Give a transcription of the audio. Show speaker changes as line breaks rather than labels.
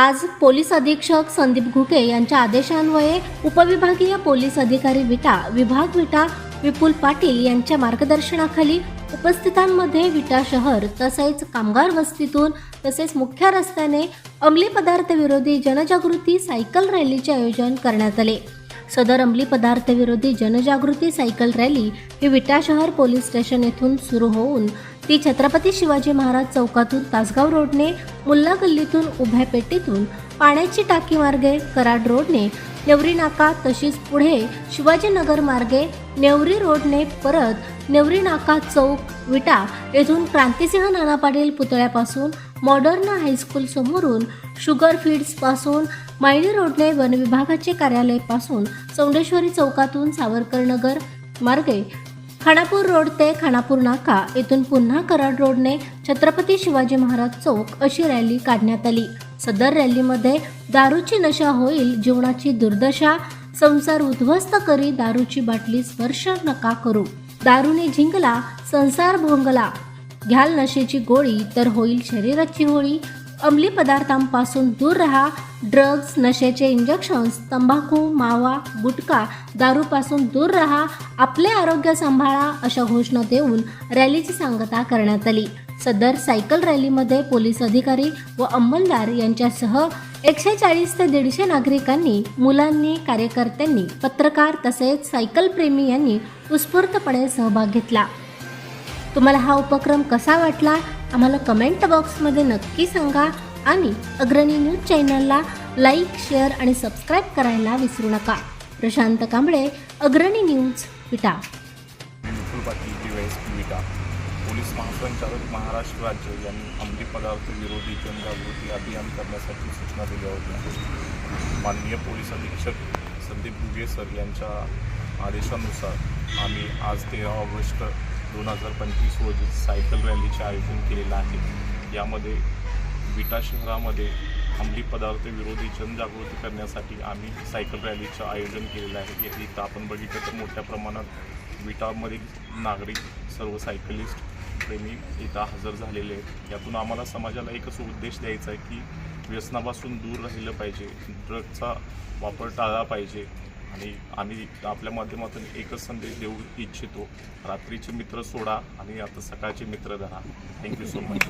आज पोलीस अधीक्षक संदीप घुके यांच्या आदेशान्वये उपविभागीय पोलीस अधिकारी विटा विभाग विटा विपुल पाटील यांच्या मार्गदर्शनाखाली उपस्थितांमध्ये विटा शहर तसेच कामगार वस्तीतून तसेच मुख्य रस्त्याने अंमली पदार्थ विरोधी जनजागृती सायकल रॅलीचे आयोजन करण्यात आले. सदर अंमली पदार्थ विरोधी जनजागृती सायकल रॅली ही विटा शहर पोलीस स्टेशन येथून सुरू होऊन ती छत्रपती शिवाजी महाराज चौकातून तासगाव रोडने मुल्ला गल्लीतून उभ्या पेटीतून पाण्याची टाकी मार्गे कराड रोडने नेवरी नाका तशीच पुढे शिवाजीनगर मार्गे नेवरी रोडने परत नेवरी नाका चौक विटा येथून क्रांतिसिंह नाना पाटील पुतळ्यापासून मॉडर्न हायस्कूल समोरून शुगर फीड्सपासून रोडने वन विभागाचे कार्यालयपासून चौंडेश्वरी चौकातून सावरकर नगर मार्गे खानापूर रोड ते खानापूर नाका येथून पुन्हा कराड रोडने छत्रपती शिवाजी महाराज चौक अशी रॅली काढण्यात आली. सदर रॅलीमध्ये दारूची नशा होईल जीवनाची दुर्दशा संसार उद्ध्वस्त करी दारूची बाटली स्पर्श नका करू. दारूने जिंकला संसार भोंगला. घ्याल नशेची गोळी तर होईल शरीराची होळी. अंमली पदार्थांपासून दूर राहा. ड्रग्ज नशेचे इंजेक्शन्स तंबाखू मावा गुटखा दारूपासून दूर राहा. आपले आरोग्य सांभाळा अशा घोषणा देऊन रॅलीची सांगता करण्यात आली. सदर सायकल रॅलीमध्ये पोलीस अधिकारी व अंमलदार यांच्यासह एकशे चाळीस ते दीडशे नागरिकांनी मुलांनी कार्यकर्त्यांनी पत्रकार तसेच सायकल प्रेमी यांनी उत्स्फूर्तपणे सहभाग घेतला. तुम्हाला हा उपक्रम कसा वाटला? आम्हाला कमेंट बॉक्समध्ये नक्की सांगा आणि अग्रणी न्यूज चॅनलला लाईक शेअर आणि सबस्क्राईब करायला विसरू नका. प्रशांत कांबळे अग्रणी न्यूज विटा.
एस पोलीस महासंचालक महाराष्ट्र राज्य यांनी अंमली पदार्थ विरोधी जनजागृती अभियान करण्यासाठी सूचना दिल्या होत्या. माननीय पोलीस अधीक्षक संदीप गुगे सर यांच्या आदेशानुसार आम्ही आज तेरा ऑगस्ट दोन हजार पंचवीस रोजी सायकल रॅलीचे आयोजन केलेलं आहे. यामध्ये विटा शहरामध्ये अंमली पदार्थ विरोधी जनजागृती करण्यासाठी आम्ही सायकल रॅलीचं आयोजन केलेलं आहे. इथं आपण बघितलं तर मोठ्या प्रमाणात विटामधील नागरिक सर्व सायकलिस्ट प्रेमी इथं हजर झालेले आहेत. यातून आम्हाला समाजाला एकच उद्देश द्यायचा आहे की व्यसनापासून दूर राहिलं पाहिजे. ड्रगचा वापर टाळला पाहिजे. आणि आम्ही आपल्या माध्यमातून एकच संदेश देऊ इच्छितो. रात्रीचे मित्र सोडा आणि आता सकाळचे मित्र धरा. Thank you so much